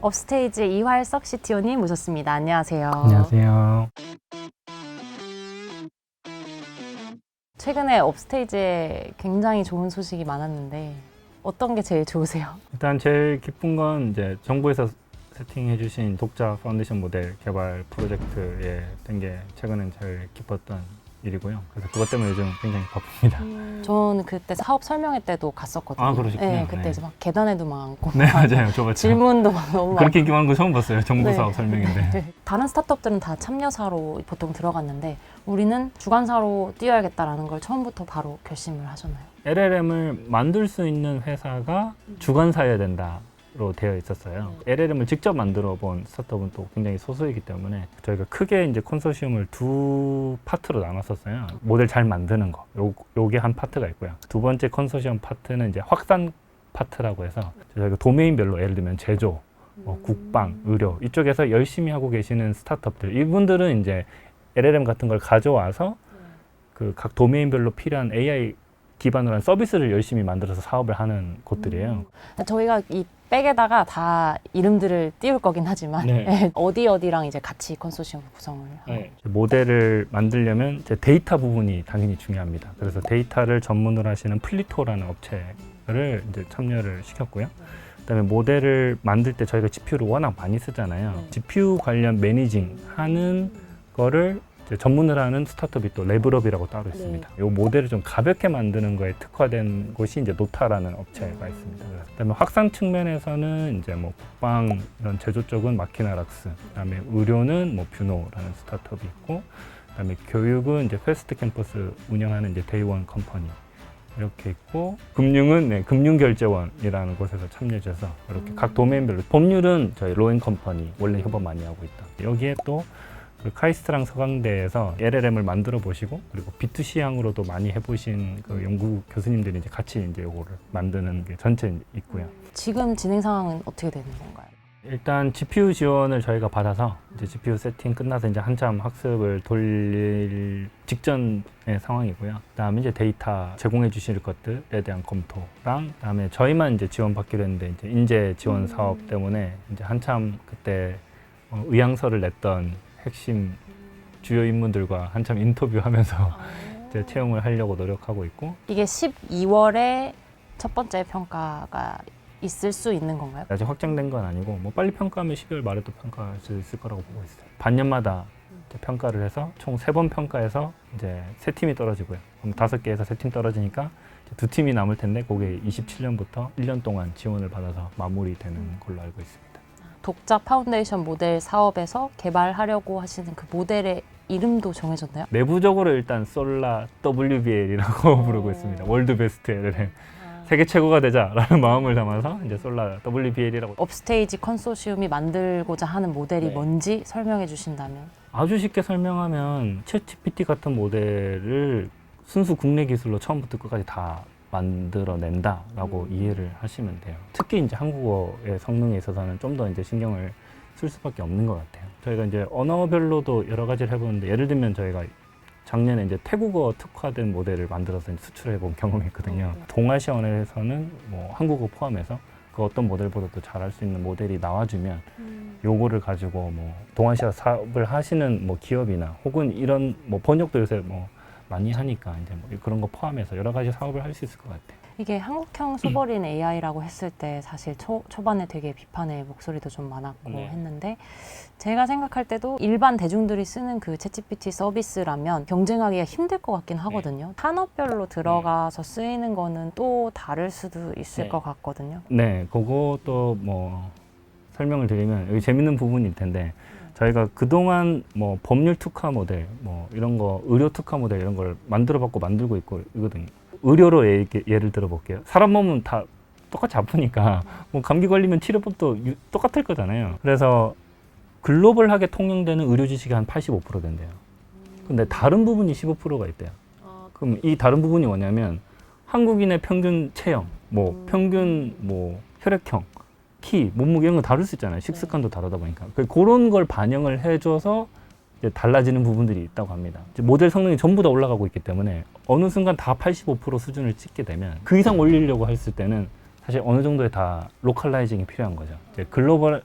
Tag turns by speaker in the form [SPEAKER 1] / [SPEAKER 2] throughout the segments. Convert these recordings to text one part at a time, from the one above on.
[SPEAKER 1] 업스테이지 이활석 CTO님 모셨습니다. 안녕하세요.
[SPEAKER 2] 안녕하세요.
[SPEAKER 1] 최근에 업스테이지에 굉장히 좋은 소식이 많았는데 어떤 게 제일 좋으세요?
[SPEAKER 2] 일단 제일 기쁜 건 이제 정부에서 세팅해주신 독자 파운데이션 모델 개발 프로젝트에 된 게 최근엔 제일 기뻤던 일이고요. 그래서 그것 때문에 요즘 굉장히 바쁩니다.
[SPEAKER 1] 저는 그때 사업 설명회 때도 갔었거든요.
[SPEAKER 2] 아, 그러셨군요.
[SPEAKER 1] 네, 그때
[SPEAKER 2] 네.
[SPEAKER 1] 이제 막 계단에도 많고
[SPEAKER 2] 네 맞아요. 저 같죠.
[SPEAKER 1] 질문도 막 너무
[SPEAKER 2] 그렇게 인기 많은 거 처음 봤어요. 정부
[SPEAKER 1] 네.
[SPEAKER 2] 사업 설명인데.
[SPEAKER 1] 네. 다른 스타트업들은 다 참여사로 보통 들어갔는데 우리는 주관사로 뛰어야겠다라는 걸 처음부터 바로 결심을 하셨나요?
[SPEAKER 2] LLM을 만들 수 있는 회사가 주관사여야 된다 로 되어 있었어요. LLM을 직접 만들어 본 스타트업은 또 굉장히 소수이기 때문에 저희가 크게 이제 컨소시엄을 두 파트로 나눴었어요. 모델 잘 만드는 거, 요, 요게 한 파트가 있고요. 두 번째 컨소시엄 파트는 이제 확산 파트라고 해서 저희가 도메인별로 예를 들면 제조, 뭐 국방, 의료 이쪽에서 열심히 하고 계시는 스타트업들 이분들은 이제 LLM 같은 걸 가져와서 그 각 도메인별로 필요한 AI 기반으로 한 서비스를 열심히 만들어서 사업을 하는 곳들이에요.
[SPEAKER 1] 저희가 이 백에다가 다 이름들을 띄울 거긴 하지만
[SPEAKER 2] 네.
[SPEAKER 1] 네, 어디 어디랑 이제 같이 컨소시엄 구성을 하고
[SPEAKER 2] 네. 모델을 만들려면 이제 데이터 부분이 당연히 중요합니다. 그래서 데이터를 전문으로 하시는 플리토라는 업체를 이제 참여를 시켰고요. 그다음에 모델을 만들 때 저희가 GPU를 워낙 많이 쓰잖아요.
[SPEAKER 1] 네.
[SPEAKER 2] GPU 관련 매니징 하는 거를 전문을 하는 스타트업이 또 레벨업이라고 따로 있습니다. 이 모델을 좀 가볍게 만드는 거에 특화된 곳이 이제 노타라는 업체가 있습니다. 그다음에 확산 측면에서는 이제 뭐 국방 이런 제조 쪽은 마키나락스, 그다음에 의료는 뭐 뷰노라는 스타트업이 있고, 그다음에 교육은 이제 페스트 캠퍼스 운영하는 이제 데이원 컴퍼니 이렇게 있고 금융은 네, 금융결제원이라는 곳에서 참여해서 이렇게 각 도메인별로 법률은 저희 로엔 컴퍼니 원래 협업 많이 하고 있다. 여기에 또그 카이스트랑 서강대에서 LLM을 만들어 보시고 그리고 B2C향으로도 많이 해보신 그 연구 교수님들이 이제 같이 이제 요거를 만드는 게 전체 있고요.
[SPEAKER 1] 지금 진행 상황은 어떻게 되는 건가요?
[SPEAKER 2] 일단 GPU 지원을 저희가 받아서 이제 GPU 세팅 끝나서 이제 한참 학습을 돌릴 직전의 상황이고요. 그다음에 이제 데이터 제공해 주실 것들에 대한 검토랑 그다음에 저희만 이제 지원받기로 했는데 이제 인재 지원 사업 때문에 이제 한참 그때 어, 의향서를 냈던 핵심 주요 인물들과 한참 인터뷰하면서 이제 채용을 하려고 노력하고 있고
[SPEAKER 1] 이게 12월에 첫 번째 평가가 있을 수 있는 건가요?
[SPEAKER 2] 아직 확정된 건 아니고 뭐 빨리 평가하면 12월 말에도 평가할 수 있을 거라고 보고 있어요. 반년마다 이제 평가를 해서 총 세 번 평가해서 이제 세 팀이 떨어지고요. 그럼 다섯 개에서 세 팀 떨어지니까 이제 두 팀이 남을 텐데 그게 27년부터 1년 동안 지원을 받아서 마무리되는 걸로 알고 있습니다.
[SPEAKER 1] 독자 파운데이션 모델 사업에서 개발하려고 하시는 그 모델의 이름도 정해졌나요?
[SPEAKER 2] 내부적으로 일단 솔라 WBL이라고 부르고 있습니다. 월드 베스트 LLM 세계 최고가 되자라는 마음을 담아서 이제 솔라 WBL이라고
[SPEAKER 1] 업스테이지 컨소시엄이 만들고자 하는 모델이
[SPEAKER 2] 네.
[SPEAKER 1] 뭔지 설명해 주신다면
[SPEAKER 2] 아주 쉽게 설명하면 챗GPT 같은 모델을 순수 국내 기술로 처음부터 끝까지 다 만들어낸다라고
[SPEAKER 1] 음.
[SPEAKER 2] 이해를 하시면 돼요. 특히 이제 한국어의 성능에 있어서는 좀 더 이제 신경을 쓸 수밖에 없는 것 같아요. 저희가 이제 언어별로도 여러 가지를 해보는데 예를 들면 저희가 작년에 이제 태국어 특화된 모델을 만들어서 수출해 본 경험이 있거든요.
[SPEAKER 1] 음.
[SPEAKER 2] 동아시아원에서는 뭐 한국어 포함해서 그 어떤 모델보다도 잘할 수 있는 모델이 나와주면 요거를 가지고 뭐 동아시아 사업을 하시는 뭐 기업이나 혹은 이런 뭐 번역도 요새 뭐 많이 하니까 이제 뭐 그런 거 포함해서 여러 가지 사업을 할 수 있을 것 같아요.
[SPEAKER 1] 이게 한국형 소버린 AI라고 했을 때 사실 초, 초반에 되게 비판의 목소리도 좀 많았고
[SPEAKER 2] 네.
[SPEAKER 1] 했는데 제가 생각할 때도 일반 대중들이 쓰는 그 챗GPT 서비스라면 경쟁하기가 힘들 것 같긴 하거든요. 산업별로 들어가서 쓰이는 거는 또 다를 수도 있을
[SPEAKER 2] 네.
[SPEAKER 1] 것 같거든요.
[SPEAKER 2] 네, 그것도 뭐 설명을 드리면 여기 재밌는 부분일 텐데 저희가 그동안 뭐 법률 특화 모델 뭐 이런 거 의료 특화 모델 이런 걸 만들어 봤고 만들고 있고 이거든요. 의료로 예, 예를 들어 볼게요. 사람 몸은 다 똑같이 아프니까 뭐 감기 걸리면 치료법도 유- 똑같을 거잖아요. 그래서 글로벌하게 통용되는 의료 지식이 한 85% 된대요. 근데 다른 부분이 15%가 있대요. 그럼 이 다른 부분이 뭐냐면 한국인의 평균 체형, 뭐
[SPEAKER 1] 음.
[SPEAKER 2] 평균 뭐 혈액형, 키, 몸무게 이런 거 다를 수 있잖아요. 식습관도 다르다 보니까 그- 그런 걸 반영을 해줘서 이제 달라지는 부분들이 있다고 합니다. 모델 성능이 전부 다 올라가고 있기 때문에 어느 순간 다 85% 수준을 찍게 되면 그 이상 올리려고 했을 때는 사실 어느 정도의 다 로컬라이징이 필요한 거죠. 이제 글로벌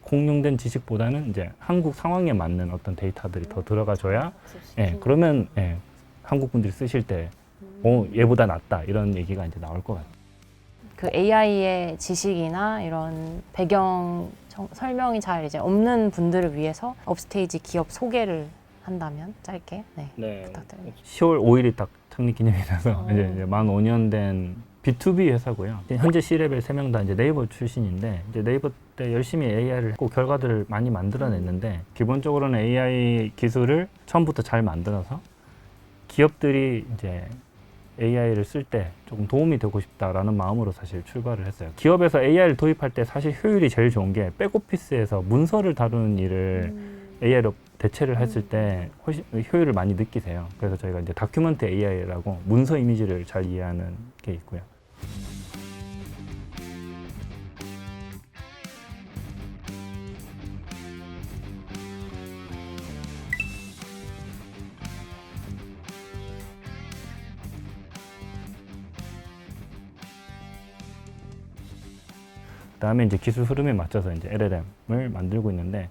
[SPEAKER 2] 공룡된 지식보다는 이제 한국 상황에 맞는 어떤 데이터들이 더 들어가줘야 예, 그러면 예, 한국 분들이 쓰실 때 어, 얘보다 낫다 이런 얘기가 이제 나올 것 같아요.
[SPEAKER 1] 그 AI의 지식이나 이런 배경 정- 설명이 잘 이제 없는 분들을 위해서 업스테이지 기업 소개를 한다면 짧게 네,
[SPEAKER 2] 네.
[SPEAKER 1] 부탁드립니다.
[SPEAKER 2] 10월 5일이 딱 창립 기념이라서
[SPEAKER 1] 어.
[SPEAKER 2] 이제, 이제 만 5년 된 B2B 회사고요. 현재 C레벨 3명 다 이제 네이버 출신인데 이제 네이버 때 열심히 AI를 했고 결과들을 많이 만들어냈는데 기본적으로는 AI 기술을 처음부터 잘 만들어서 기업들이 이제 AI를 쓸 때 조금 도움이 되고 싶다라는 마음으로 사실 출발을 했어요. 기업에서 AI를 도입할 때 사실 효율이 제일 좋은 게 백오피스에서 문서를 다루는 일을 AI로 대체를 했을 때 훨씬 효율을 많이 느끼세요. 그래서 저희가 이제 다큐멘트 AI라고 문서 이미지를 잘 이해하는 게 있고요. 그다음에 이제 기술 흐름에 맞춰서 이제 LLM을 만들고 있는데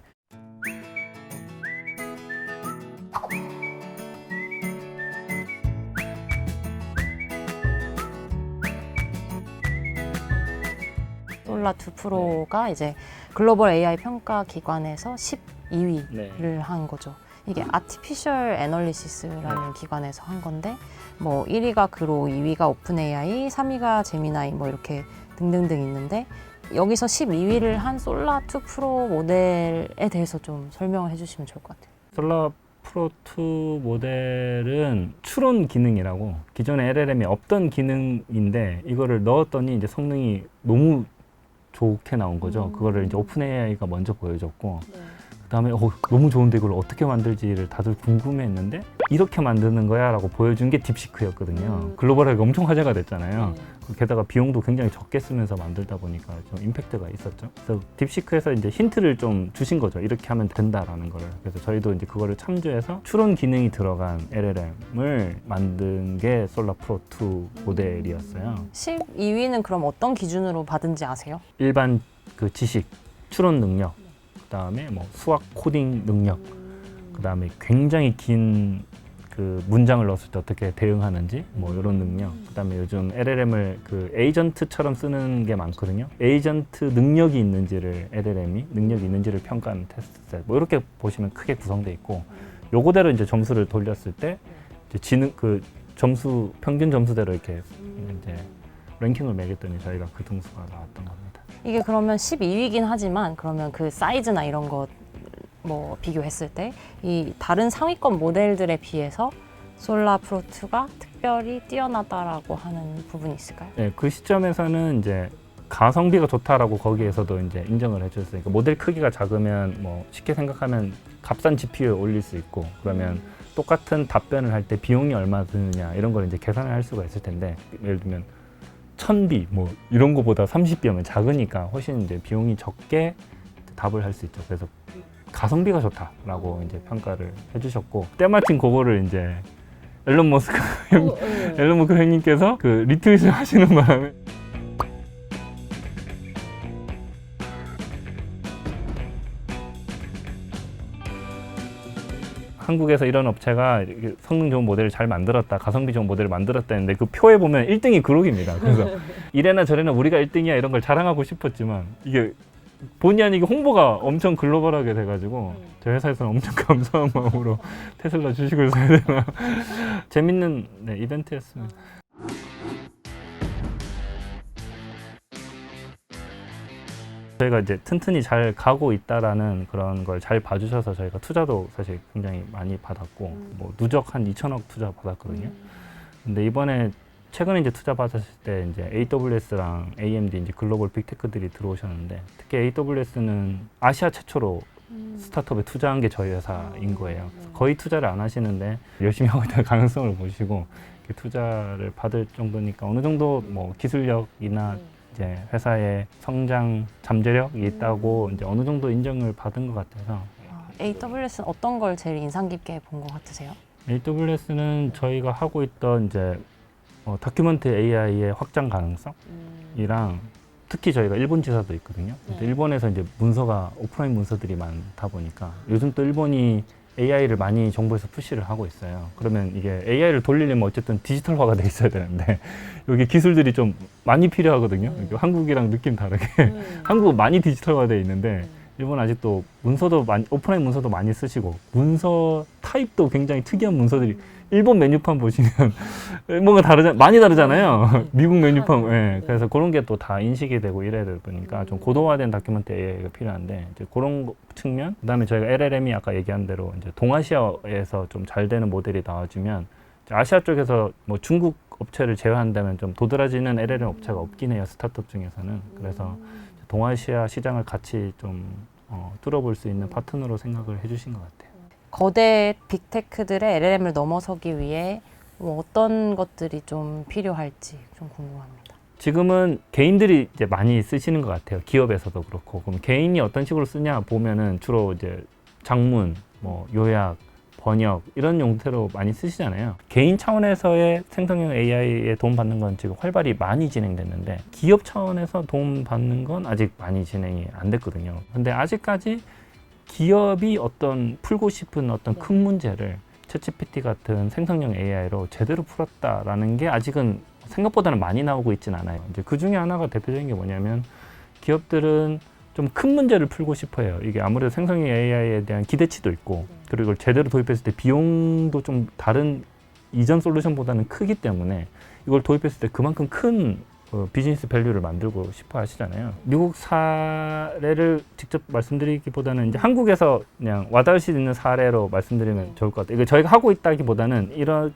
[SPEAKER 1] 솔라 2 프로가 이제 글로벌 AI 평가 기관에서 12위를
[SPEAKER 2] 네.
[SPEAKER 1] 한 거죠. 이게 아티피셜 애널리시스라는 기관에서 한 건데 뭐 1위가 그로, 2위가 오픈 AI, 3위가 제미나이 뭐 이렇게 등등등 있는데 여기서 12위를 한 솔라 2 프로 모델에 대해서 좀 설명을 해주시면 좋을 것 같아요.
[SPEAKER 2] 솔라 프로 2 모델은 추론 기능이라고 기존에 LLM이 없던 기능인데 이거를 넣었더니 이제 성능이 너무 좋게 나온 거죠.
[SPEAKER 1] 음.
[SPEAKER 2] 그거를 이제 오픈 AI가 먼저 보여줬고 그다음에 어, 너무 좋은데 이걸 어떻게 만들지를 다들 궁금해했는데 이렇게 만드는 거야 라고 보여준 게 딥시크였거든요.
[SPEAKER 1] 음.
[SPEAKER 2] 글로벌하게 엄청 화제가 됐잖아요. 그 게다가 비용도 굉장히 적게 쓰면서 만들다 보니까 좀 임팩트가 있었죠. 그래서 딥시크에서 이제 힌트를 좀 주신 거죠. 이렇게 하면 된다라는 거를. 그래서 저희도 이제 그거를 참조해서 추론 기능이 들어간 LLM을 만든 게 솔라 프로 2 모델이었어요.
[SPEAKER 1] 12위는 그럼 어떤 기준으로 받은지 아세요?
[SPEAKER 2] 일반 그 지식, 추론 능력, 그다음에 뭐 수학 코딩 능력, 그다음에 굉장히 긴 그 문장을 넣었을 때 어떻게 대응하는지 뭐 이런 능력. 그다음에 요즘 LLM을 그 에이전트처럼 쓰는 게 많거든요. 에이전트 능력이 있는지를 LLM이 능력이 있는지를 평가하는 테스트. 뭐 이렇게 보시면 크게 구성돼 있고 요거대로 이제 점수를 돌렸을 때 이제 지능 그 점수 평균 점수대로 이렇게 이제 랭킹을 매겼더니 저희가 그 등수가 나왔던 겁니다.
[SPEAKER 1] 이게 그러면 12위긴 하지만 그러면 그 사이즈나 이런 거 뭐 비교했을 때 이 다른 상위권 모델들에 비해서 솔라 프로 2가 특별히 뛰어나다라고 하는 부분이 있을까요?
[SPEAKER 2] 네, 그 시점에서는 이제 가성비가 좋다라고 거기에서도 이제 인정을 해줬어요. 그러니까 모델 크기가 작으면 뭐 쉽게 생각하면 값싼 GPU에 올릴 수 있고 그러면 똑같은 답변을 할 때 비용이 얼마 드느냐 이런 걸 이제 계산을 할 수가 있을 텐데 예를 들면 천비 뭐 이런 거보다 30비하면 작으니까 훨씬 이제 비용이 적게 답을 할 수 있죠. 그래서 가성비가 좋다라고 이제 평가를 해주셨고 때마침 그거를 이제 앨런 머스크 형, 앨런 머스크 형님께서 그 리트윗을 하시는 바람에 한국에서 이런 업체가 이렇게 성능 좋은 모델을 잘 만들었다, 가성비 좋은 모델을 만들었다 했는데 그 표에 보면 1등이 그룹입니다. 그래서 이래나 저래나 우리가 1등이야 이런 걸 자랑하고 싶었지만 이게 본의 아니게 홍보가 엄청 글로벌하게 돼가지고 저희 회사에서는 엄청 감사한 마음으로 테슬라 주식을 사야 되나 재밌는 네, 이벤트였습니다. 저희가 이제 튼튼히 잘 가고 있다라는 그런 걸 잘 봐주셔서 저희가 투자도 사실 굉장히 많이 받았고 뭐 누적 한 2천억 투자 받았거든요. 근데 이번에 최근에 이제 투자 받았을 때 이제 AWS랑 AMD 이제 글로벌 빅테크들이 들어오셨는데 특히 AWS는 아시아 최초로 스타트업에 투자한 게 저희 회사인 거예요. 그래서 거의 투자를 안 하시는데 열심히 하고 있다는 가능성을 보시고 투자를 받을 정도니까 어느 정도 뭐 기술력이나 이제 회사의 성장 잠재력이 있다고 이제 어느 정도 인정을 받은 것 같아서.
[SPEAKER 1] 아, AWS는 어떤 걸 제일 인상 깊게 본 것 같으세요?
[SPEAKER 2] AWS는 저희가 하고 있던 이제 어, 다큐멘트 AI의 확장 가능성이랑 특히 저희가 일본 지사도 있거든요. 근데
[SPEAKER 1] 네.
[SPEAKER 2] 일본에서 이제 문서가 오프라인 문서들이 많다 보니까 요즘 또 일본이 AI를 많이 정부에서 푸시를 하고 있어요. 그러면 이게 AI를 돌리려면 어쨌든 디지털화가 돼 있어야 되는데 여기 기술들이 좀 많이 필요하거든요.
[SPEAKER 1] 음.
[SPEAKER 2] 이게 한국이랑 느낌 다르게 한국은 많이 디지털화 돼 있는데 일본 은 아직도 문서도 많이 오프라인 문서도 많이 쓰시고 문서 타입도 굉장히 특이한 문서들이 일본 메뉴판 보시면 뭔가 다르잖 많이 다르잖아요.
[SPEAKER 1] 네.
[SPEAKER 2] 미국 메뉴판. 예.
[SPEAKER 1] 네.
[SPEAKER 2] 그래서 그런 게 또 다 인식이 되고 이래야 되다 보니까 좀 고도화된 다큐멘트 AI가 필요한데 이제 그런 거- 측면. 그다음에 저희가 LLM이 아까 얘기한 대로 이제 동아시아에서 좀 잘 되는 모델이 나와주면 이제 아시아 쪽에서 뭐 중국 업체를 제외한다면 좀 도드라지는 LLM 업체가 없긴 해요. 스타트업 중에서는. 그래서 동아시아 시장을 같이 좀 어, 뚫어볼 수 있는 파트너로 생각을 해주신 것 같아요.
[SPEAKER 1] 거대 빅테크들의 LLM을 넘어서기 위해 뭐 어떤 것들이 좀 필요할지 좀 궁금합니다.
[SPEAKER 2] 지금은 개인들이 이제 많이 쓰시는 것 같아요. 기업에서도 그렇고. 그럼 개인이 어떤 식으로 쓰냐 보면은 주로 이제 장문, 뭐 요약, 번역 이런 용태로 많이 쓰시잖아요. 개인 차원에서의 생성형 AI에 도움 받는 건 지금 활발히 많이 진행됐는데 기업 차원에서 도움 받는 건 아직 많이 진행이 안 됐거든요. 근데 아직까지 기업이 어떤 풀고 싶은 어떤 큰 문제를 챗GPT 같은 생성형 AI로 제대로 풀었다라는 게 아직은 생각보다는 많이 나오고 있진 않아요. 이제 그 중에 하나가 대표적인 게 뭐냐면 기업들은 좀 큰 문제를 풀고 싶어요. 이게 아무래도 생성형 AI에 대한 기대치도 있고 그리고 이걸 제대로 도입했을 때 비용도 좀 다른 이전 솔루션보다는 크기 때문에 이걸 도입했을 때 그만큼 큰 어, 비즈니스 밸류를 만들고 싶어 하시잖아요. 미국 사례를 직접 말씀드리기보다는 이제 한국에서 그냥 와닿을 수 있는 사례로 말씀드리면 좋을 것 같아요. 이거 저희가 하고 있다기보다는 이런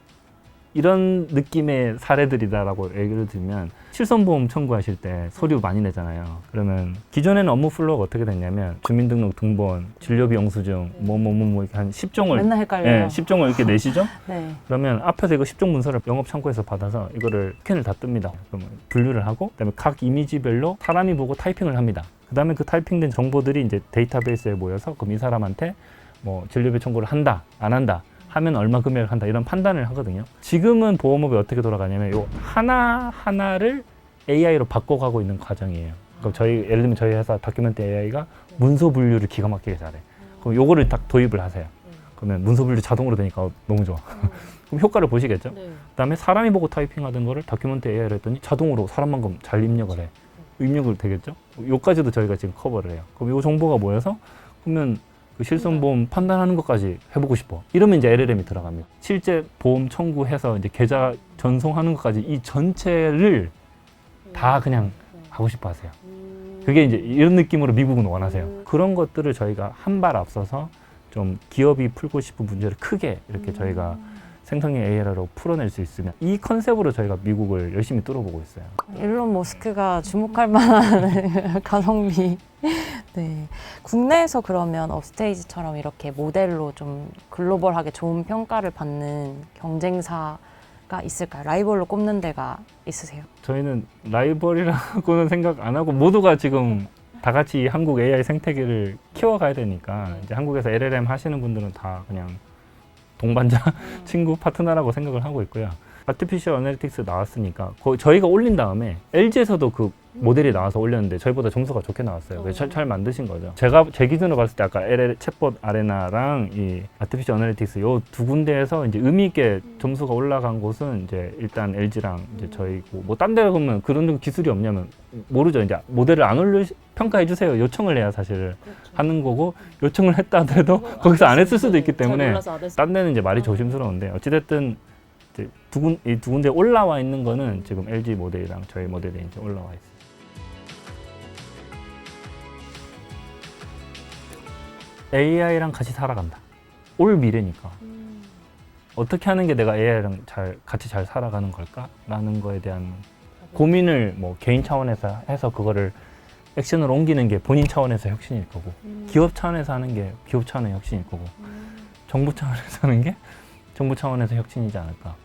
[SPEAKER 2] 이런 느낌의 사례들이다라고 얘기를 들면 실손보험 청구하실 때 서류 많이 내잖아요. 그러면 기존에는 업무 플로우가 어떻게 됐냐면 주민등록 등본, 진료비 영수증, 뭐 뭐 뭐 뭐 이렇게 한 10종을
[SPEAKER 1] 맨날 헷갈려요.
[SPEAKER 2] 예, 10종을 이렇게 내시죠?
[SPEAKER 1] 네.
[SPEAKER 2] 그러면 앞에서 이거 10종 문서를 영업 창구에서 받아서 이거를 스캔을 다 뜹니다. 그러면 분류를 하고 그다음에 각 이미지별로 사람이 보고 타이핑을 합니다. 그다음에 그 타이핑된 정보들이 이제 데이터베이스에 모여서 그럼 이 사람한테 뭐 진료비 청구를 한다, 안 한다. 하면 얼마 금액을 한다 이런 판단을 하거든요. 지금은 보험업이 어떻게 돌아가냐면 요 하나 하나를 AI로 바꿔가고 있는 과정이에요. 그럼 저희 예를 들면 저희 회사 다큐멘트 AI가 문서 분류를 기가 막히게 잘해. 그럼 요거를 딱 도입을 하세요. 그러면 문서 분류 자동으로 되니까 어, 너무 좋아. 그럼 효과를 보시겠죠? 그다음에 사람이 보고 타이핑하던 거를 다큐멘트 AI로 했더니 자동으로 사람만큼 잘 입력을 해. 입력을 되겠죠? 요까지도 저희가 지금 커버를 해요. 그럼 요 정보가 모여서 그러면 그 실손보험 판단하는 것까지 해보고 싶어. 이러면 이제 LLM이 들어갑니다. 실제 보험 청구해서 이제 계좌 전송하는 것까지 이 전체를 다 그냥 하고 싶어 하세요. 그게 이제 이런 느낌으로 미국은 원하세요. 그런 것들을 저희가 한 발 앞서서 좀 기업이 풀고 싶은 문제를 크게 이렇게 저희가 생성형 AI로 풀어낼 수 있으면 이 컨셉으로 저희가 미국을 열심히 뚫어보고 있어요.
[SPEAKER 1] 일론 머스크가 주목할 만한 가성비. 네. 국내에서 그러면 업스테이지처럼 이렇게 모델로 좀 글로벌하게 좋은 평가를 받는 경쟁사 가 있을까요? 라이벌로 꼽는 데가 있으세요?
[SPEAKER 2] 저희는 라이벌이라고는 생각 안 하고 모두가 지금 다 같이 한국 AI 생태계를 키워가야 되니까 이제 한국에서 LLM 하시는 분들은 다 그냥 동반자, 친구, 파트너라고 생각을 하고 있고요. 아티피셜 어널리틱스 나왔으니까 거 저희가 올린 다음에 LG에서도 그 모델이 나와서 올렸는데 저희보다 점수가 좋게 나왔어요. 그래서 잘, 잘 만드신 거죠. 제가 제 기준으로 봤을 때 아까 LL 챗봇 아레나랑 이 아티피셜 어널리틱스 요 두 군데에서 이제 의미 있게 점수가 올라간 곳은 이제 일단 LG랑 이제 저희고 뭐 딴데 가면 그런 기술이 없냐면 모르죠. 이제 모델을 안 올려 평가해 주세요. 요청을 해야 사실 하는 거고 요청을 했다 하더라도 거기서 안 했을 수도 있기 때문에 딴 데는 이제 말이 조심스러운데 어찌됐든 이제 두 군, 이 두 군데 올라와 있는 거는 지금 LG 모델이랑 저희 모델이 이제 올라와 있어요. AI랑 같이 살아간다. 올 미래니까. 어떻게 하는 게 내가 AI랑 잘 같이 잘 살아가는 걸까라는 거에 대한 고민을 뭐 개인 차원에서 해서 그거를 액션으로 옮기는 게 본인 차원에서 혁신일 거고 기업 차원에서 하는 게 기업 차원의 혁신일 거고 정부 차원에서 하는 게 정부 차원에서 혁신이지 않을까.